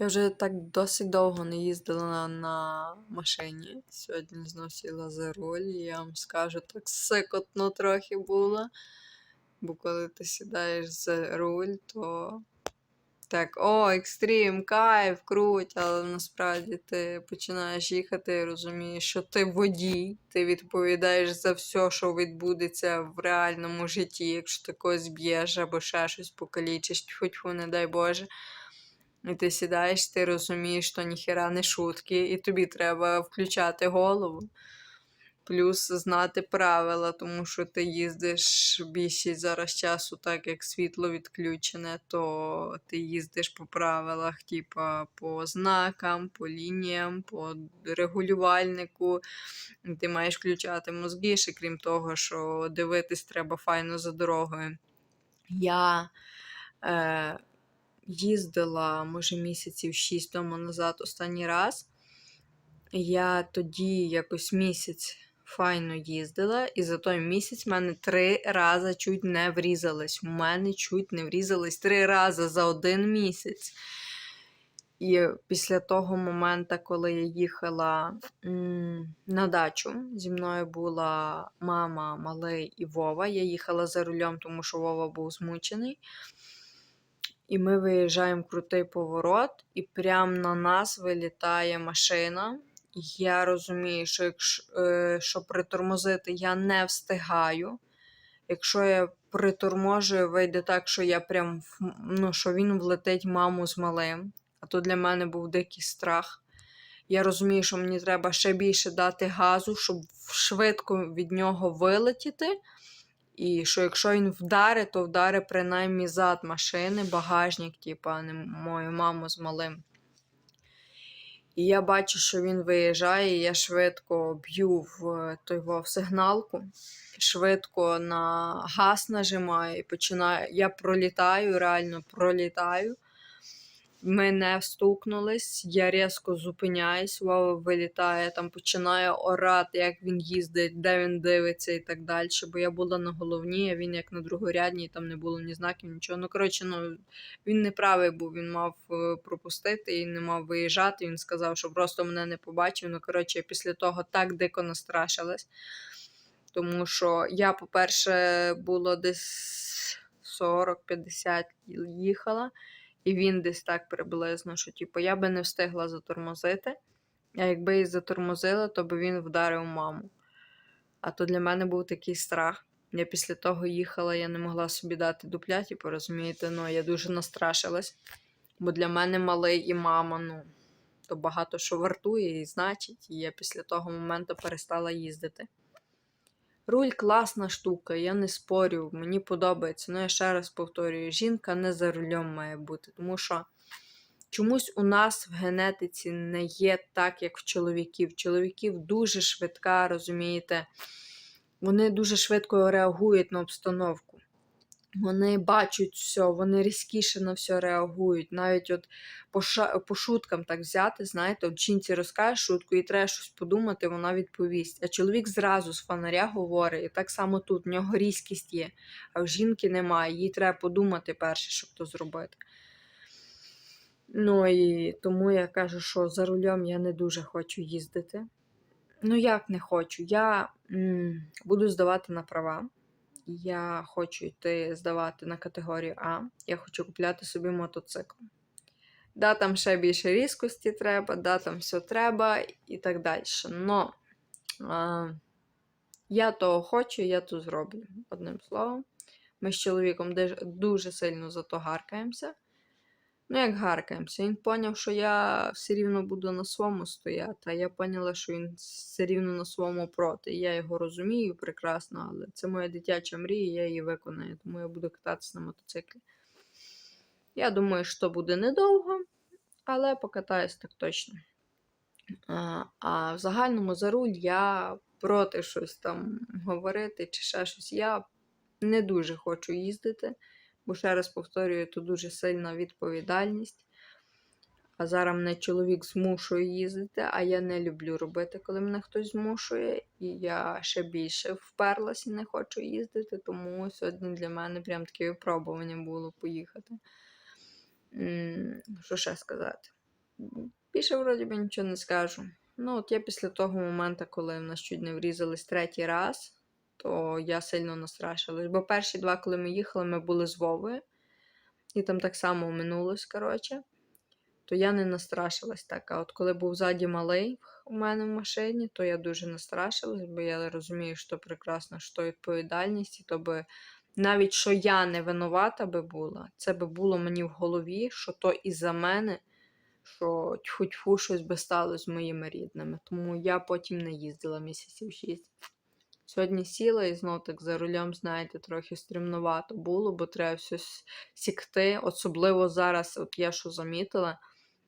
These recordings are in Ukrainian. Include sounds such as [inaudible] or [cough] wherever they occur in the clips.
Я вже так досить довго не їздила на, машині. Сьогодні знов сіла за руль, я вам скажу, так сикотно трохи було. Бо коли ти сідаєш за руль, то так, о, екстрім, кайф, круть, але насправді ти починаєш їхати і розумієш, що ти водій, ти відповідаєш за все, що відбудеться в реальному житті, якщо ти когось б'єш або ще щось покалічиш, хоч не дай Боже. І ти сідаєш, ти розумієш, що ніхера не шутки, і тобі треба включати голову. Плюс знати правила, тому що ти їздиш більшість зараз часу, так як світло відключене, то ти їздиш по правилах, типа по знакам, по лініям, по регулювальнику. Ти маєш включати мозги, ще крім того, що дивитись треба файно за дорогою. Я е, їздила, може, місяців шість тому назад останній раз. Я тоді якось місяць файно їздила, і за той місяць в мене три рази чуть не врізались. У мене чуть не врізались три рази за один місяць. І після того моменту, коли я їхала на дачу, зі мною була мама, малий і Вова. Я їхала за рулем, тому що Вова був змучений. І ми виїжджаємо крутий поворот, і прямо на нас вилітає машина. Я розумію, що якщо е, що притормозити я не встигаю. Якщо я приторможую, вийде так, що я прям ну, що він влетить маму з малим. А то для мене був дикий страх. Я розумію, що мені треба ще більше дати газу, щоб швидко від нього вилетіти. І що якщо він вдарить, то вдарить принаймні зад машини, багажник, типу, не мою маму з малим. І я бачу, що він виїжджає, і я швидко б'ю в той в сигналку, швидко на газ нажимаю і починаю. Я пролітаю, реально пролітаю. Ми не встукнулись, я різко зупиняюсь, Вова вилітає, там починає орати, як він їздить, де він дивиться і так далі. Бо я була на головній, а він як на другорядній, там не було ні знаків, нічого. Ну, коротше, ну, він не правий був, він мав е, пропустити і не мав виїжджати. Він сказав, що просто мене не побачив. Ну, коротше, я після того так дико настрашилась. Тому що я, по-перше, було десь 40-50 їхала. І він десь так приблизно, що типу, я би не встигла затормозити. А якби і затормозила, то би він вдарив маму. А то для мене був такий страх. Я після того їхала, я не могла собі дати дупля, типу, розумієте, ну я дуже настрашилась. Бо для мене малий і мама, ну, то багато що вартує і значить. І я після того моменту перестала їздити. Руль класна штука, я не спорю, мені подобається. Ну, я ще раз повторюю, жінка не за рулем має бути, тому що чомусь у нас в генетиці не є так, як в чоловіків. Чоловіків дуже швидка, розумієте, вони дуже швидко реагують на обстановку. Вони бачать все, вони різкіше на все реагують. Навіть от по, по шуткам так взяти, знаєте, от жінці розкажеш шутку і треба щось подумати, вона відповість. А чоловік зразу з фонаря говорить, і так само тут, в нього різкість є, а в жінки немає, їй треба подумати перше, щоб то зробити. Ну і тому я кажу, що за рулем я не дуже хочу їздити. Ну, як не хочу? Я м, буду здавати на права. Я хочу йти здавати на категорію А. Я хочу купляти собі мотоцикл. Да, там ще більше різкості треба, да, там все треба і так далі. Но а, я того хочу, я то зроблю. Одним словом, ми з чоловіком дуже сильно за то гаркаємося. Ну, як гаркаємося. Він поняв, що я все рівно буду на своєму стояти, а я поняла, що він все рівно на своєму проти. Я його розумію прекрасно, але це моя дитяча мрія, я її виконаю, тому я буду кататися на мотоциклі. Я думаю, що буде недовго, але покатаюсь так точно. А, а в загальному за руль я проти щось там говорити чи ще щось. Я не дуже хочу їздити, бо ще раз повторюю, то дуже сильна відповідальність. А зараз мене чоловік змушує їздити, а я не люблю робити, коли мене хтось змушує. І я ще більше вперлась і не хочу їздити, тому сьогодні для мене прям таке випробування було поїхати. Що ще сказати? більше вроді би нічого не скажу. Ну, от я після того моменту, коли в нас чуть не врізались третій раз, то я сильно настрашилась. Бо перші два, коли ми їхали, ми були з Вовою, і там так само минулось, коротше. То я не настрашилась так. А от коли був ззаді малий у мене в машині, то я дуже настрашилась, бо я розумію, що прекрасно, що відповідальність, і то би навіть що я не винувата би була, це би було мені в голові, що то із-за мене, що тьфу-тьфу, щось би сталося з моїми рідними. Тому я потім не їздила місяців шість. Сьогодні сіла і знов так за рулем, знаєте, трохи стрімнувато було, бо треба все сікти. Особливо зараз, от я що замітила,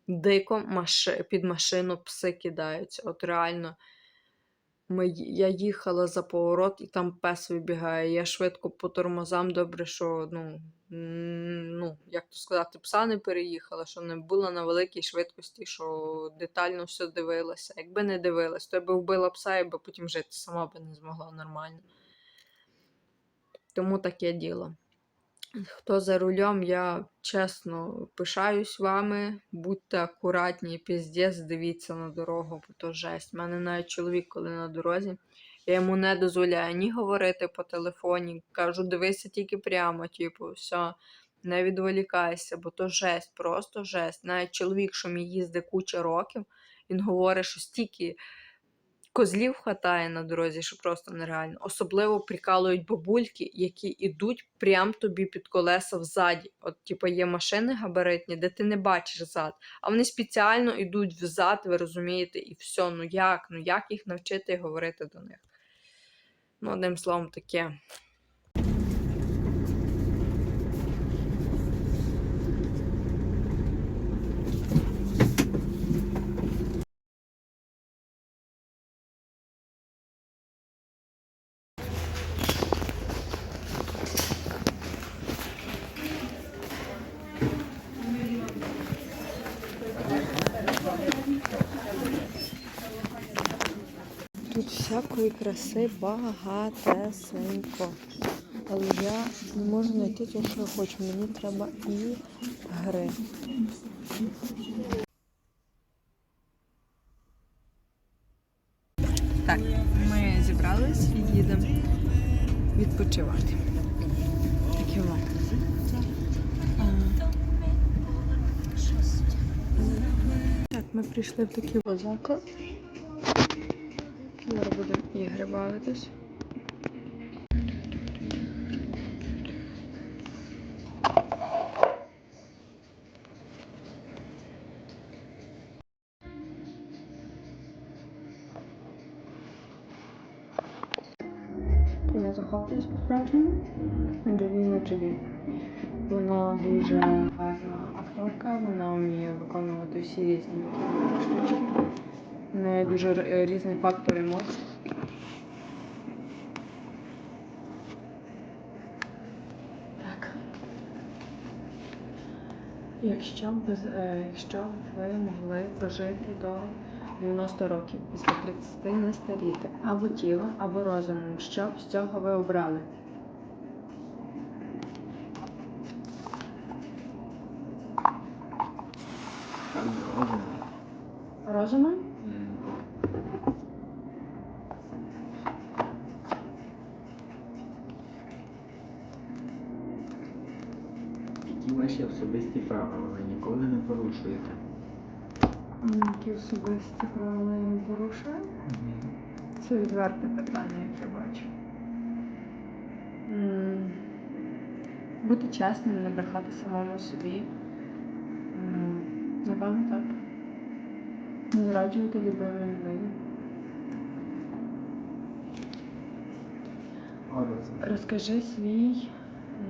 дико маши... під машину пси кидаються. От реально, ми... я їхала за поворот, і там пес вибігає. Я швидко по тормозам, добре, що ну, ну, як то сказати, пса не переїхала, що не була на великій швидкості, що детально все дивилася. Якби не дивилась, то я би вбила пса і би потім жити сама би не змогла нормально. Тому таке діло. Хто за рулем, я чесно пишаюсь вами. Будьте акуратні, піздець, дивіться на дорогу, бо то жесть. У мене навіть чоловік, коли на дорозі, я йому не дозволяю ні говорити по телефоні. Кажу, дивися тільки прямо, типу, все, не відволікайся, бо то жесть, просто жесть. Навіть чоловік, що мій їздить куча років, він говорить, що стільки козлів хватає на дорозі, що просто нереально. Особливо прикалують бабульки, які йдуть прям тобі під колеса взаді. От, типу, є машини габаритні, де ти не бачиш зад, а вони спеціально йдуть взад, ви розумієте, і все. Ну як? Ну як їх навчити говорити до них? Ну, одним словом, таке. Тут всякої краси багатесенько. Але я не можу знайти те, що я хочу. Мені треба і гри. Так, ми зібрались і їдемо відпочивати. Таке вам. Так, ми прийшли в такий заклад. Зараз будемо ігри бавитись. Я захоплююсь по-справжньому. Анджеліна Джолі. Вона дуже гарна акторка, вона вміє виконувати всі різні штучки. В неї дуже р- різний фактор емоцій. Так. Якщо б, е, якщо ви могли прожити до 90 років, після 30 не старіти, або тілом, або розумом, що б з цього ви обрали? Розумом? Які ваші особисті правила ви ніколи не порушуєте? Які особисті правила я не порушую? Це відверте питання, як я бачу. М, Бути чесним, не брехати самому собі. М, Напевно, так. Не зраджувати любимій людині. Розкажи свій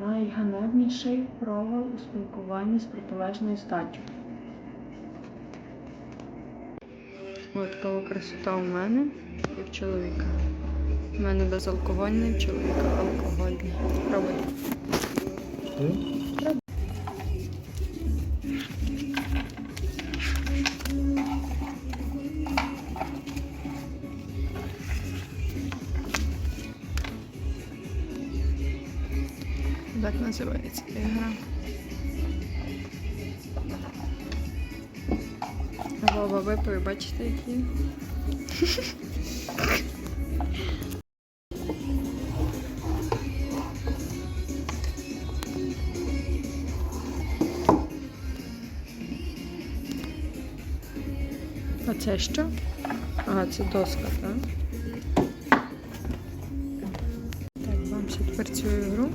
найганебніший провал у спілкуванні з протилежною статтю. От така красота у мене і в чоловіка. У мене безалкогольний, в чоловіка алкогольний. Пробуй. Так називається ігра. Вова випив, бачите, які? [laughs] А це що? А, це доска, так? Так, вам ще тепер цю ігру.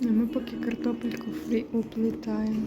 Ми поки картопельку фрі уплітаємо.